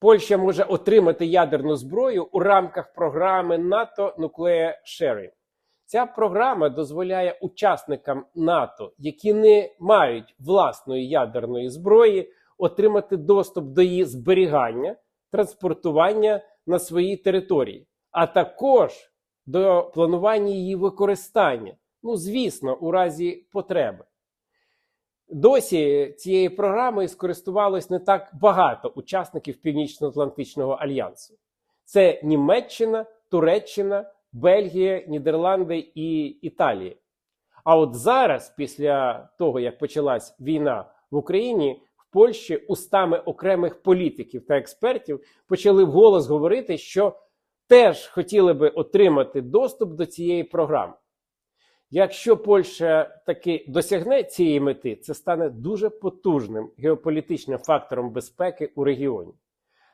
Польща може отримати ядерну зброю у рамках програми НАТО Nuclear Sharing. Ця програма дозволяє учасникам НАТО, які не мають власної ядерної зброї, отримати доступ до її зберігання, транспортування на своїй території, а також до планування її використання. Ну, звісно, у разі потреби. Досі цією програмою скористувалось не так багато учасників Північно-Атлантичного альянсу. Це Німеччина, Туреччина, Бельгія, Нідерланди і Італія. А от зараз, після того як почалась війна в Україні, в Польщі устами окремих політиків та експертів почали вголос говорити, що теж хотіли би отримати доступ до цієї програми. Якщо Польща таки досягне цієї мети, це стане дуже потужним геополітичним фактором безпеки у регіоні.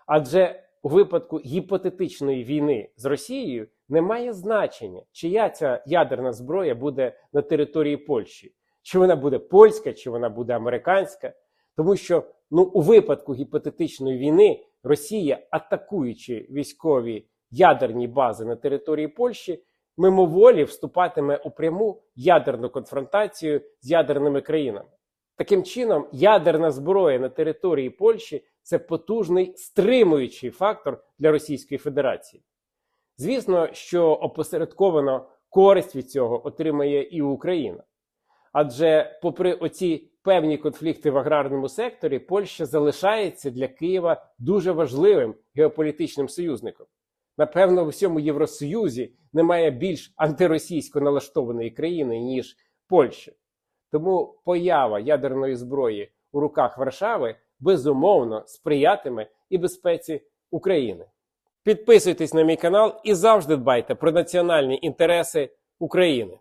Адже у випадку гіпотетичної війни з Росією немає значення, чия ця ядерна зброя буде на території Польщі, чи вона буде польська, чи вона буде американська. Тому що ну, у випадку гіпотетичної війни Росія, атакуючи військові ядерні бази на території Польщі, мимоволі вступатиме у пряму ядерну конфронтацію з ядерними країнами. Таким чином, ядерна зброя на території Польщі це потужний стримуючий фактор для Російської Федерації. Звісно, що опосередковано користь від цього отримає і Україна. Адже, попри оці певні конфлікти в аграрному секторі, Польща залишається для Києва дуже важливим геополітичним союзником. Напевно, в усьому Євросоюзі немає більш антиросійсько налаштованої країни, ніж Польща. Тому поява ядерної зброї у руках Варшави безумовно сприятиме і безпеці України. Підписуйтесь на мій канал і завжди дбайте про національні інтереси України.